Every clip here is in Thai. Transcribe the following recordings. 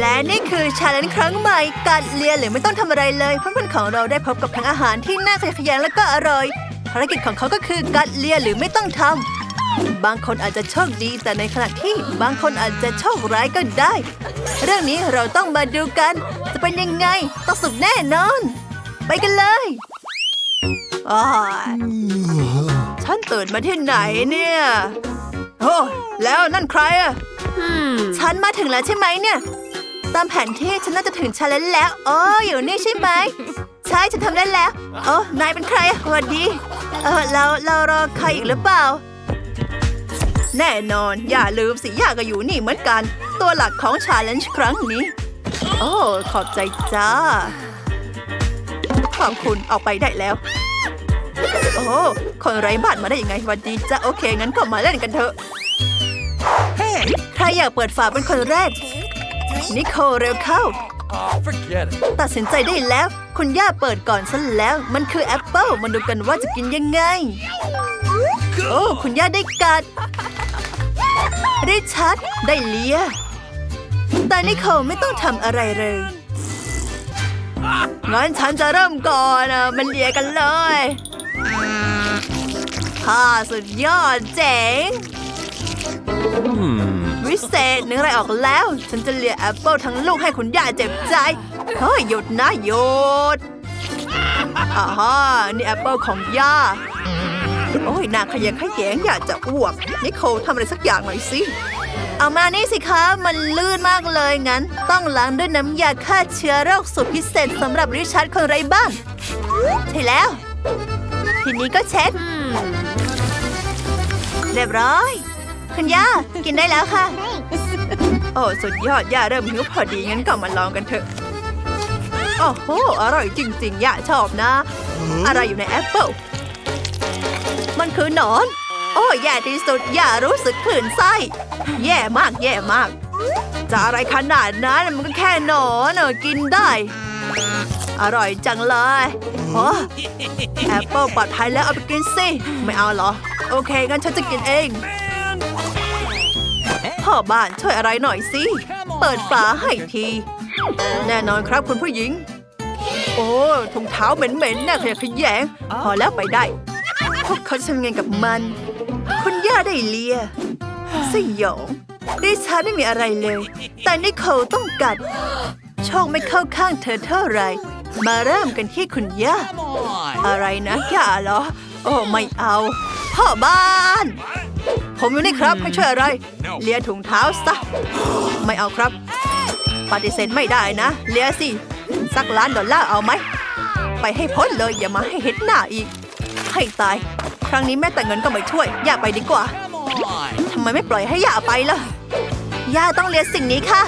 และนี่คือชาเลนจ์ครั้งใหม่ การเรียนหรือไม่ต้องทำอะไรเลยเพื่อนๆของเราได้พบกับทั้งอาหารที่น่าขยะแขยงและก็อร่อยภารกิจของเขาก็คือการเรียนหรือไม่ต้องทำบางคนอาจจะโชคดีแต่ในขณะที่บางคนอาจจะโชคร้ายก็ได้ เรื่องนี้เราต้องมาดูกัน จะเป็นยังไงต้องสุดแน่นอน ไปกันเลยอ้ายฉันตื่นมาที่ไหนเนี่ยโอ้แล้วนั่นใครอะฉันมาถึงแล้วใช่ไหมเนี่ย ตามแผนที่ฉันน่าจะถึงชาเลนจ์แล้วอ๋ออยู่นี่ใช่ไหมใช่ฉันทำได้แล้วโอ้นายเป็นใครอะสวัสดีเออเราเรารอใครอีกหรือเปล่า แน่นอน อย่าลืมสิย่าก็อยู่นี่เหมือนกัน ตัวหลักของชาเลนจ์ครั้งนี้ โอ้ขอบใจจ้า ขอบคุณออกไปได้แล้ว โอ้คนไร้บ้านมาได้ยังไงสวัสดีจ้าโอเคงั้นก็มาเล่นกันเถอะใครอยากเปิดฝาเป็นคนแรก นิโคเร็วเข้า Oh, forget it. ตัดสินใจได้แล้ว คุณย่าเปิดก่อนซะแล้ว มันคือแอปเปิลมาดูกันว่าจะกินยังไง โอ้คุณย่าได้กัดริชัดได้เลียแต่นิโคไม่ต้องทำอะไรเลยงั้นฉันจะเริ่มก่อนอะมันเลียกันเลยฮ่าสุดยอดเจ๋ง วิเศษนึกอะไรออกแล้ว ฉันจะเลียแอปเปิลทั้งลูกให้คุณย่าเจ็บใจ เฮ้ยหยุดนะหยุดอ่าฮะนี่แอปเปิลของย่า โอ้ยนางขยะแขยงอยากจะอ้วก นิโคลทำอะไรสักอย่างหน่อยสิ เอามานี่สิคะ มันลื่นมากเลยงั้น ต้องล้างด้วยน้ำยาฆ่าเชื้อโรคสูตรพิเศษสำหรับริชาร์ดคนไรบ้างใช่แล้ว ทีนี้ก็เช็ดเรียบร้อย คุณย่า กินได้แล้วค่ะ โอ้ สุดยอด ย่าเริ่มหิวพอดีงั้นก็มาลองกันเถอะ โอ้โห อร่อยจริง ๆ ย่าชอบนะ อะไรอยู่ในแอปเปิลมันคือหนอน โอ้แย่ที่สุด ย่ารู้สึกคลื่นไส้ แย่มาก แย่มาก จะอะไรขนาดนั้น มันก็แค่หนอนเออกินได้ อร่อยจังเลยโอ้แอปเปิลปลอดภัยแล้วเอาไปกินสิ ไม่เอาเหรอ โอเคงั้นฉันจะกินเอง พ่อบ้านช่วยอะไรหน่อยสิ เปิดฝาให้ที แน่นอนครับคุณผู้หญิง โอ้ถุงเท้าเหม็นๆน่าขยะแขยง พอแล้วไปได้ พวกเขาทำไงกับมัน คุณย่าได้เลีย สยองดิฉันไม่มีอะไรเลย แต่นิโคลต้องกัด โชคไม่เข้าข้างเธอเท่าไหรมาเริ่มกันที่คุณย่า Come on. อะไรนะย่าเหรอ โอ้ไม่เอา พ่อบ้าน ผมอยู่นี่ครับให้ช่วยอะไร เลียถุงเท้าซะ ไม่เอาครับ ปฏิเสธไม่ได้นะ เลียสิ สักล้านดอลลาร์เอาไหม ไปให้พ้นเลยอย่ามาให้เห็นหน้าอีก ให้ตาย ครั้งนี้แม่แต่เงินก็ไม่ช่วยย่าไปดีกว่า Come on. ทำไมไม่ปล่อยให้ย่าไปล่ะย่าต้องเลียสิ่งนี้ค่ะ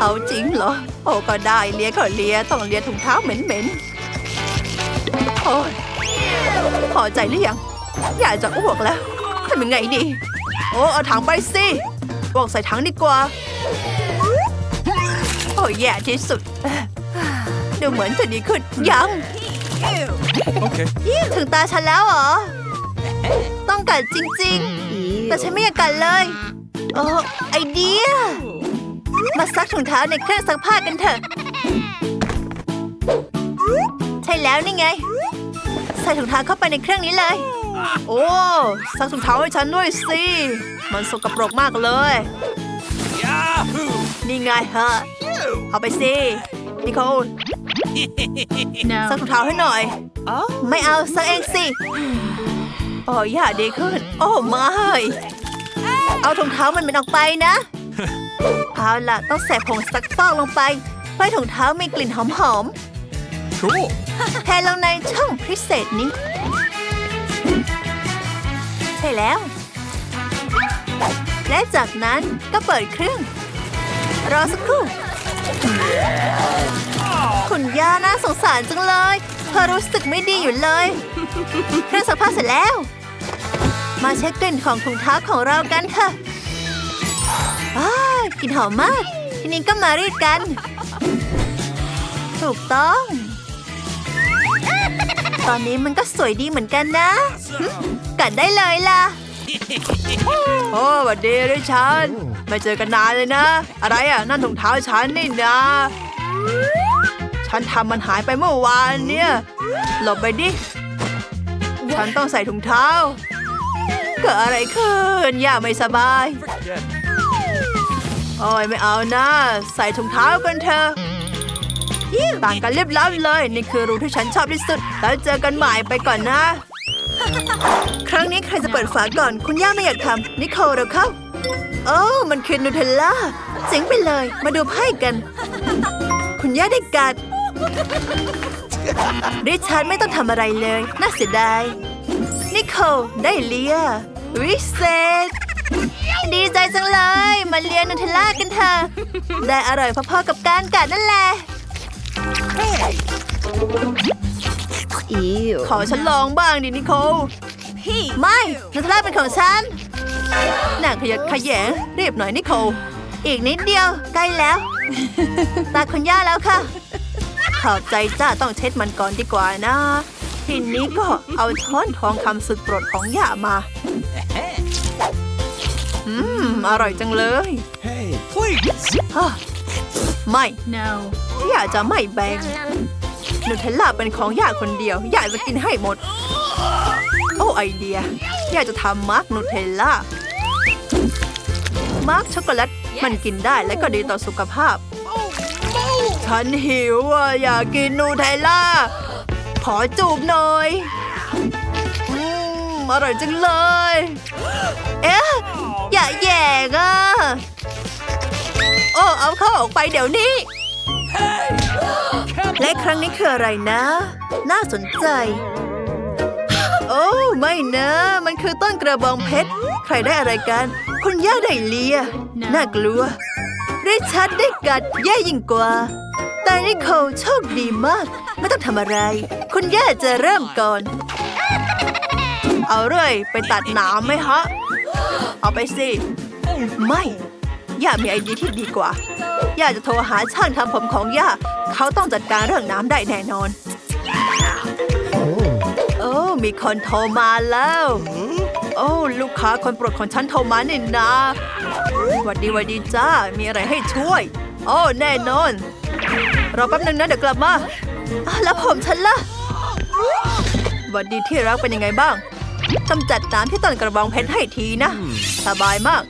เอาจริงเหรอ โอ้ก็ได้เลียก็เลียต้องเลียถุงเท้าเหม็นๆโอ้ยพอใจหรือยัง อยากจะอ้วกแล้วทำยังไงดี โอ้เอาถังไปสิอ้วกใส่ถังดีกว่า โอ้ยแย่ที่สุดดูเหมือนจะดีขึ้นยัง Okay. ถึงตาฉันแล้วเหรอ ต้องกัดจริง ๆ แต่ฉันไม่อยากกัดเลยโอ้ไอเดีย มาซักถุงเท้าในเครื่องซักผ้ากันเถอะ ใช่แล้วนี่ไง ใส่ถุงเท้าเข้าไปในเครื่องนี้เลย โอ้ซักถุงเท้าให้ฉันด้วยสิ มันสกปรกมากเลย Yahoo! นี่ไงฮะ เอาไปสินิโคลซักถุงเท้าให้หน่อยไม่เอาซักเองสิโอ้ยอย่าดีขึ้น โอ้ไม่เอาถุงเท้ามันมันออกไปนะ เอาล่ะ ต้องใส่ผงซักฟอกลงไปเพื่อให้ถุงเท้ามีกลิ่นหอม Cool. ๆแทนลงในช่องพิเศษนี้ ใช่แล้ว และจากนั้นก็เปิดเครื่อง รอสักครู่ คุณย่าน่าสงสารจังเลยเธอรู้สึกไม่ดีอยู่เลย เครื่องซักผ้าเสร็จแล้ว มาเช็คกลิ่นของถุงเท้าของเรากันค่ะกลิ่นหอมมาก ทีนี้ก็มารีดกัน ถูกต้อง ตอนนี้มันก็สวยดีเหมือนกันนะหึกัดได้เลยล่ะ โอ้สวัสดีริชันไม่เจอกันนานเลยนะ อะไรอะ นั่นถุงเท้าฉันนี่นะ ฉันทำมันหายไปเมื่อวานเนี่ย หลบไปดิ ฉันต้องใส่ถุงเท้า เกิดอะไรขึ้น ย่าไม่สบาย Forget. โอ้ยไม่เอานะ ใส่ถุงเท้ากันเถอะ ต่างกันเรียบร้อยเลย นี่คือรูที่ฉันชอบที่สุด แล้วเจอกันใหม่ไปก่อนนะ ครั้งนี้ใครจะเปิดฝาก่อน คุณย่าไม่อยากทำนิโคลเราเข้า โอ้มันคือนูเทลล่าเจ๋งไปเลย มาดูไพ่กัน คุณย่าได้กัดริชาร์ดไม่ต้องทำอะไรเลย น่าเสียดายนิโคลได้เลียวิเศษดีใจจังเลย มาเลียนูเทลล่ากันเถอะ ได้อร่อยพอๆกับการกัดนั่นแหละ Ew. ขอฉันลองบ้างดินิโคลไม่นูเทลล่าเป็นของฉันน่าขยันขยงรีบหน่อยนิโคลอีกนิดเดียวใกล้แล้ว ตาคุณย่าแล้วค่ะ ขอบใจจ้าต้องเช็ดมันก่อนดีกว่านะ ทีนี้ก็เอาช้อนทองคำสุดโปรดของย่ามา อืม อร่อยจังเลย Hey, please. ฮะไม่ No. อย่าจะไม่แบ่งนูเทลล่าเป็นของย่าคนเดียวย่าจะกินให้หมด โอ้ไอเดียย่าจะทำมาร์กนูเทลล่ามาร์กช็อกโกแลตมันกินได้และก็ดีต่อสุขภาพ ฉันหิวอะอยากกินนูเทลล่า ขอจูบหน่อยอืมอร่อยจังเลย เอ๊ะ อย่าแย่งอะโอ้เอาเข้าออกไปเดี๋ยวนี้ และครั้งนี้คืออะไรนะ น่าสนใจ โอ้ไม่นะ มันคือต้นกระบองเพชร ใครได้อะไรกัน คุณย่าได้เลีย น่ากลัวริชัดได้กัดแย่ยิ่งกว่า แต่นิโคลโชคดีมาก ไม่ต้องทำอะไร คุณย่าจะเริ่มก่อน เอาเรื่อยไปตัดหนามไหมฮะ เอาไปสิ ไม่ ย่ามีไอเดียที่ดีกว่า ย่าจะโทรหาช่างทำผมของย่า เขาต้องจัดการเรื่องน้ำได้แน่นอน โอ้ มีคนโทรมาแล้ว โอ้ ลูกค้าคนโปรดของฉันโทรมานี่นะหวัดดีหวัดดีจ้า มีอะไรให้ช่วย โอ้ แน่นอน รอแป๊บนึงนะเดี๋ยวกลับมาอ้าวแล้วผมฉันล่ะหวัดดีที่รักเป็นยังไงบ้างกำจัดน้ำที่ต้นกระบองเพชรให้ทีนะ สบายมาก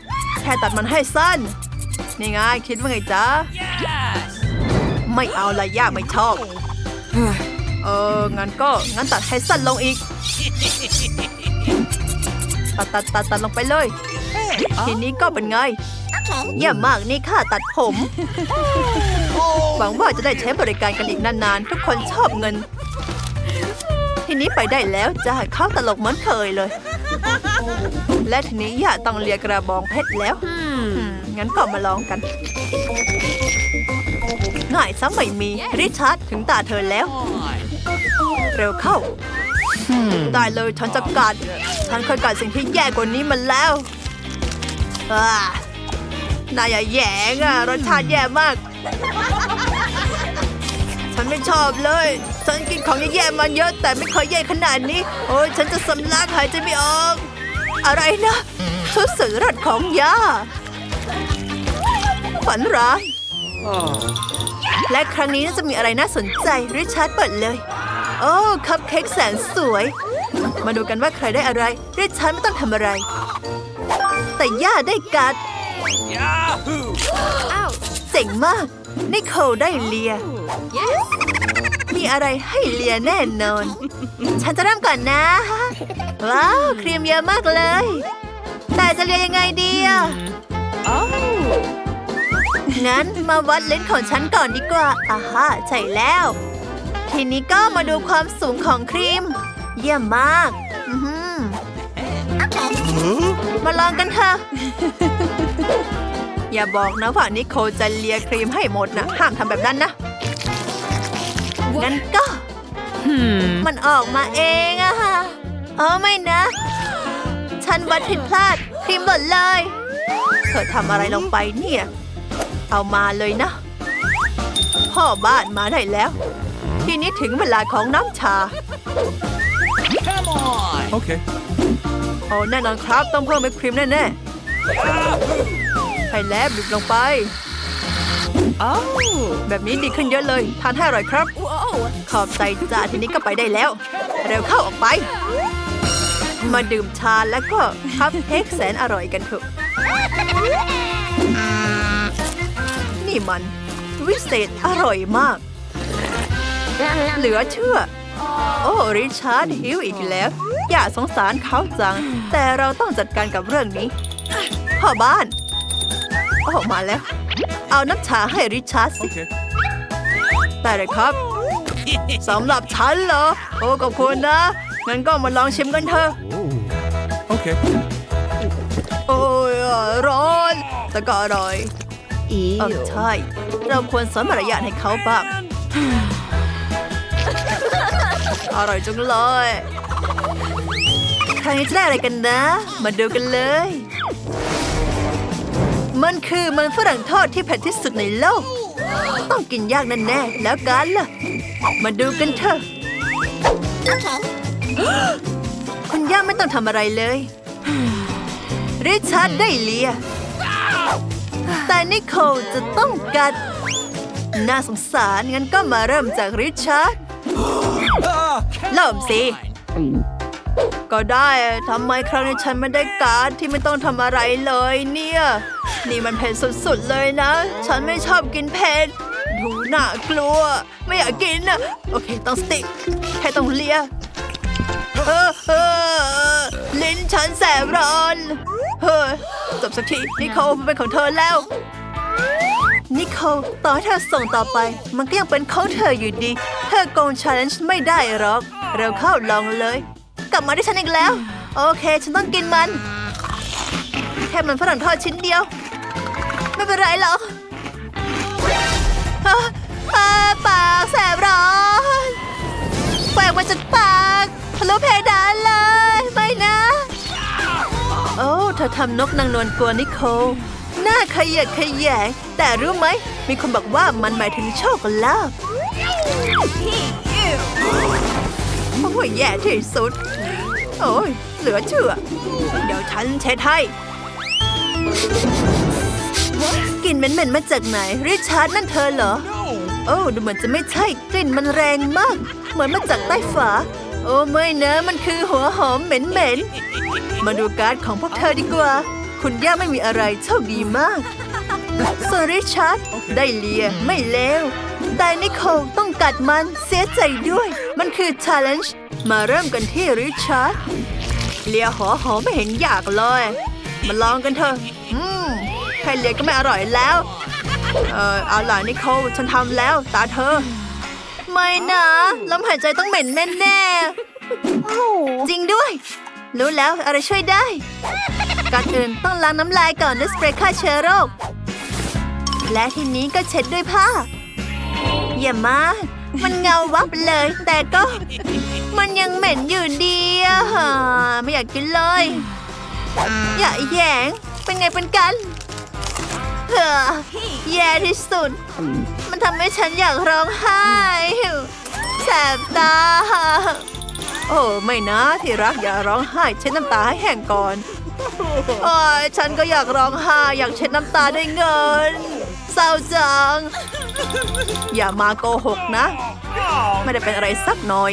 แค่ตัดมันให้สั้น นี่ไงคิดว่าไงจ๊ะ Yes. ไม่เอาละย่าไม่ชอบ เออ งั้นก็ งั้นตัดให้สั้นลงอีก ตัดตัดตัดตัดลงไปเลย ทีนี้ก็เป็นไง เยี่ยมมากนี่ค่าตัดผม หวังว่าจะได้ใช้บริการกันอีกนานๆ ทุกคนชอบเงิน ทีนี้ไปได้แล้วจ้าเข้าตลกเหมือนเคยเลย และทีนี้ย่าต้องเลียกระบองเพชรแล้วอืม งั้นก็มาลองกันง่ายซะไม่มีริชาร์ดถึงตาเธอแล้ว Fine. เร็วเข้าได้เลยฉันจะกัด ฉันเคยกัดสิ่งที่แย่กว่านี้มาแล้วอ่านายอย่าแหยงอะรสชาติแย่มาก ฉันไม่ชอบเลย ฉันกินของแย่ๆมาเยอะ แต่ไม่เคยแย่ขนาดนี้ โอ้ยฉันจะสำลักหายใจไม่ออก อะไรนะชุดสื่อรัดของย่า ฝันร้ายและครั้งนี้น่าจะมีอะไรน่าสนใจริชาร์ดเปิดเลย โอ้คัพเค้กแสนสวย มาดูกันว่าใครได้อะไรริชาร์ดไม่ต้องทำอะไร แต่ย่าได้กัด Yahoo! เจ๋งมากนิโคลได้เลีย Yes. มีอะไรให้เลียแน่นอน ฉันจะเริ่มก่อนนะ ว้าว ครีมเยอะมากเลย แต่จะเลียยังไงดีอะ งั้นมาวัดเลนส์ของฉันก่อนดีกว่าอ่าฮะใช่แล้ว ทีนี้ก็มาดูความสูงของครีม เยี่ยมมาก อือหือมาลองกันเถอะ อย่าบอกนะว่านิโคลจะเลียครีมให้หมดนะห้ามทำแบบนั้นนะงั้นก็มันออกมาเองอะค่ะเออไม่นะ ฉันวัดผิดพลาดครีมหล่นเลย เธอทำอะไรลงไปเนี่ย เอามาเลยนะ พ่อบ้านมาได้แล้ว ทีนี้ถึงเวลาของน้ำชา Come on. Okay. โอ้แน่นอนครับต้องเพิ่มวิปครีมแน่ๆแพช่แล้วบีบลงไป Oh. แบบนี้ดีขึ้นเยอะเลย ทานให้อร่อยครับ ขอบใจจ้าทีนี้ก็ไปได้แล้ว เร็วเข้าออกไป มาดื่มชาแล้วก็คัพเค้กแสนอร่อยกันเถอะนี่ มัน วิเศษอร่อยมาก เหลือเชื่อ โอ้ ริชาร์ดหิวอีกแล้ว อย่าสงสารเขาจัง แต่เราต้องจัดการกับเรื่องนี้ พ่อบ้านโอ้มาแล้ว เอาน้ำชาให้ริชาร์ดสิ Okay. ได้เลยครับสำหรับฉันเหรอ โอ้ขอบคุณนะ งั้นก็มาลองชิมกันเถอะ Okay. โอ้ยร้อน แต่ก็อร่อย เออใช่ เราควรสอนมารยาทให้เขาบ้าง อร่อยจังเลย ครั้งนี้จะได้อะไรกันนะ มาดูกันเลย มันคือมันฝรั่งทอดที่เผ็ดที่สุดในโลก ต้องกินยากแน่ๆแล้วกันล่ะ มาดูกันเถอะ คุณย่าไม่ต้องทำอะไรเลย ริชาร์ดได้เลีย แต่นิโคลจะต้องกัด น่าสงสารงั้นก็มาเริ่มจากริชาร์ดเริ่มสิ ก็ได้ทำไมครั้งนี้ฉันไม่ได้การ์ดที่ไม่ต้องทำอะไรเลยเนี่ย นี่มันเผ็ดสุดๆเลยนะ ฉันไม่ชอบกินเผ็ดดูน่ากลัว ไม่อยากกินนะโอเค ต้องสติแค่ต้องเลียเออเลิ้นฉันแสบร้อน เฮ้ย จบสักทีนิโคลเป็นของเธอแล้ว นิโคลต่อให้เธอส่งต่อไป มันก็ยังเป็นของเธออยู่ดี เธอโกงชาเลนจ์ไม่ได้หรอก เร็วเข้าลองเลย กลับมาที่ฉันอีกแล้ว โอเค ฉันต้องกินมัน แค่มันฝรั่งทอดชิ้นเดียว ไม่เป็นไรหรอกปากแสบร้อนแฝกมาจากปากทะลุเพดานเลย อทำนกนางนวลกลัวนิโคลหน้าขยะแขยงแต่รู้ไหม มีคนบอกว่ามันหมายถึงโชคลาภโอ้ยแย่ที่สุด โอ้ยเหลือเชื่อ เดี๋ยวฉันเช็ดให้กลิ่นเหม็นๆมาจากไหน ริชาร์ดนั่นเธอเหรอ โอ้ดูเหมือนจะไม่ใช่กลิ่นมันแรงมาก เหมือนมาจากใต้ฝา โอ้ไม่นะมันคือหัวหอมเหม็นๆมาดูการ์ดของพวกเธอดีกว่า คุณย่าไม่มีอะไรโชคดีมากส่วนริชาร์ดได้เลียไม่เลวแต่นิโคลต้องกัดมันเสียใจด้วย มันคือ challenge มาเริ่มกันที่ริชาร์ดเลียหัวหอมไม่เห็นอยากเลย มาลองกันเถอะอืมแค่เลียก็ไม่อร่อยแล้ว เออเอาล่ะนิโคลฉันทำแล้วตาเธอ ไม่นะลมหายใจต้องเหม็นแน่ๆจริงด้วย รู้แล้วอะไรช่วยได้ ก่อนอื่นต้องล้างน้ำลายก่อนด้วยสเปรย์ฆ่าเชื้อโรค และทีนี้ก็เช็ดด้วยผ้าเยี่ยมมาก มันเงาวับเลย แต่ก็ มันยังเหม็นอยู่ดีอะฮะไม่อยากกินเลย อย่าแหยงเป็นไงเป็นกัน เฮ้อแย่ที่สุด มันทำให้ฉันอยากร้องไห้ แสบตา โอ้ไม่นะที่รักอย่าร้องไห้เช็ดน้ำตาให้แห้งก่อนโอ้ยฉันก็อยากร้องไห้อยากเช็ดน้ำตาด้วยเงิน เศร้าจัง อย่ามาโกหกนะ ไม่ได้เป็นอะไรสักหน่อย